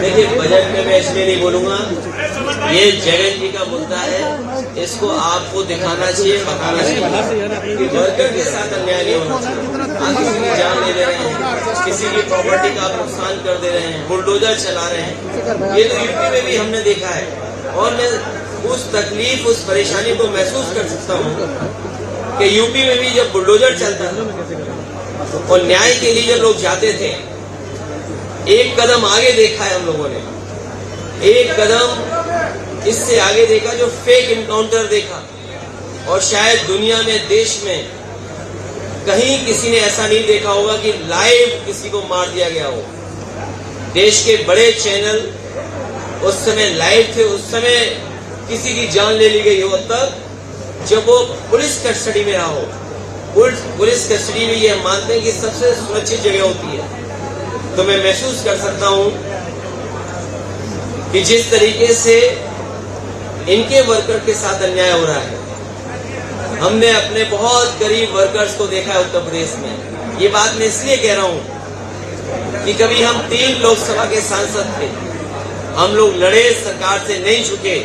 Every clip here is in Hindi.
देखिए बजट में मैं इसलिए नहीं बोलूँगा। ये जगन जी का मुद्दा है। इसको आपको दिखाना चाहिए बताना चाहिए। कि वर्कर के साथ अन्याय नहीं होना चाहिए। आप किसी की जान ले ले रहे हैं। किसी की प्रॉपर्टी का आप नुकसान कर दे रहे हैं। बुलडोजर चला रहे हैं। ये तो यूपी में भी हमने देखा है। और मैं उस तकलीफ़ उस परेशानी को महसूस कर सकता हूँ। कि यूपी में भी जब बुलडोजर चलता था, और न्याय के लिए जब लोग जाते थे, एक कदम आगे देखा है हम लोगों ने। एक कदम इससे आगे देखा जो फेक इनकाउंटर देखा। और शायद दुनिया में, देश में कहीं किसी ने ऐसा नहीं देखा होगा कि लाइव किसी को मार दिया गया हो। देश के बड़े चैनल उस समय लाइव थे, उस समय किसी की जान ले ली गई हो तब जब वो पुलिस कस्टडी में रहा हो पुलिस कस्टडी में ये मानते हैं कि सबसे सुरक्षित जगह होती है। तो मैं महसूस कर सकता हूँ कि जिस तरीके से इनके वर्कर के साथ अन्याय हो रहा है, हमने अपने बहुत गरीब वर्कर्स को देखा है उत्तर प्रदेश में। ये बात मैं इसलिए कह रहा हूँ कि कभी हम तीन लोकसभा के सांसद थे, हम लोग लड़े, सरकार से नहीं झुके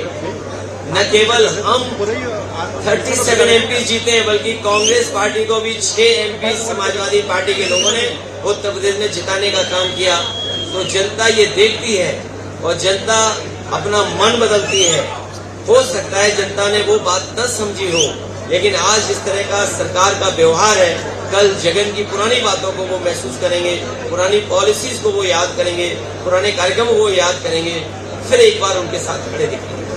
न केवल हम 37 एमपी जीते हैं, बल्कि कांग्रेस पार्टी को भी छह एमपी समाजवादी पार्टी के लोगों ने उत्तर प्रदेश में जिताने का काम किया। तो जनता ये देखती है और जनता अपना मन बदलती है। हो सकता है जनता ने वो बात न समझी हो, लेकिन आज जिस तरह का सरकार का व्यवहार है, कल जगन की पुरानी बातों को वो महसूस करेंगे, पुरानी पॉलिसीज़ को वो याद करेंगे, पुराने कार्यक्रमों को वो याद करेंगे, फिर एक बार उनके साथ खड़े दिखेंगे।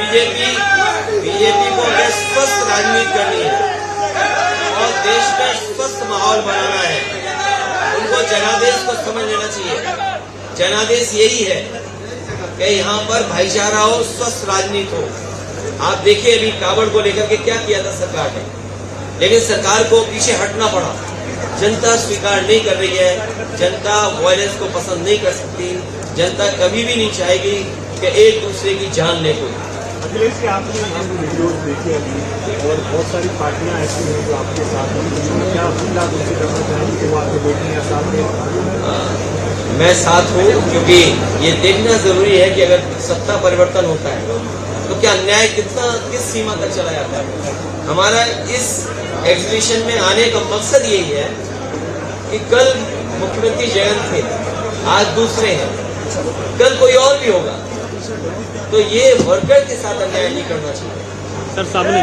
बीजेपी बीजेपी को अगर स्वस्थ राजनीति करनी है? और देश में स्वस्थ माहौल बनाना है। उनको जनादेश को समझ लेना चाहिए। जनादेश यही है कि यहाँ पर भाईचारा हो, स्वस्थ राजनीति हो। आप देखिए अभी कावड़ को लेकर के क्या किया था सरकार ने। लेकिन सरकार को पीछे हटना पड़ा। जनता स्वीकार नहीं कर रही है। जनता वायलेंस को पसंद नहीं कर सकती। जनता कभी भी नहीं चाहेगी कि एक दूसरे की जान ले कोई। अखिलेश के आपने पे वीडियोस देखे अभी और बहुत सारी पार्टियाँ ऐसी हैं जो आपके साथ हैं। क्या आप उनसे करना चाहेंगे कि वो आपके बैठने या साथ में? मैं साथ हूँ क्योंकि ये देखना ज़रूरी है कि अगर सत्ता परिवर्तन होता है तो क्या अन्याय कितना, किस सीमा तक चला जाता है? हमारा इस एग्जीबिशन में आने का मकसद यही है कि कल मुख्यमंत्री जयंत थे, आज दूसरे हैं। कल कोई और भी होगा। तो ये वर्कर के साथ अन्याय नहीं करना चाहिए। सर, सामने।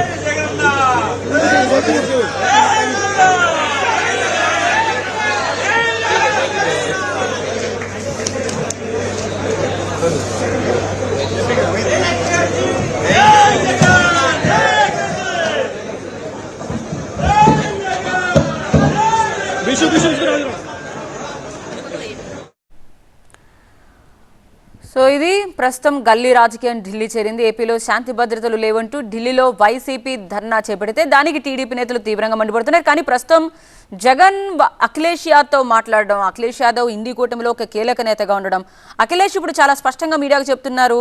సో ఇది ప్రస్తుతం గల్లీ రాజకీయం ఢిల్లీ చేరింది. ఏపీలో శాంతి భద్రతలు లేవంటూ ఢిల్లీలో వైసీపీ ధర్నా చేపడితే దానికి టీడీపీ నేతలు తీవ్రంగా మండిపడుతున్నారు. కానీ ప్రస్తుతం జగన్ అఖిలేష్ యాదవ్తో మాట్లాడడం అఖిలేష్ యాదవ్ హిందీ కూటమిలో ఒక కీలక నేతగా ఉండడం. అఖిలేష్ ఇప్పుడు చాలా స్పష్టంగా మీడియాకు చెప్తున్నారు.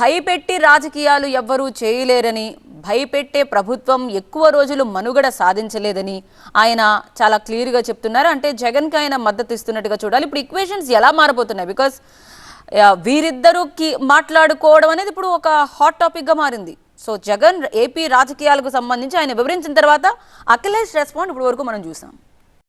భయపెట్టి రాజకీయాలు ఎవ్వరూ చేయలేరని భయపెట్టే ప్రభుత్వం ఎక్కువ రోజులు మనుగడ సాధించలేదని ఆయన చాలా క్లియర్గా చెప్తున్నారు. అంటే జగన్కి ఆయన మద్దతు ఇస్తున్నట్టుగా చూడాలి. ఇప్పుడు ఈక్వేషన్స్ ఎలా మారబోతున్నాయి? బికాస్ వీరిద్దరూ మాట్లాడుకోవడం అనేది ఇప్పుడు ఒక హాట్ టాపిక్గా మారింది. సో జగన్ ఏపీ రాజకీయాలకు సంబంధించి ఆయన వివరించిన తర్వాత అఖిలేష్ రెస్పాండ్ ఇప్పుడు వరకు మనం చూసాం.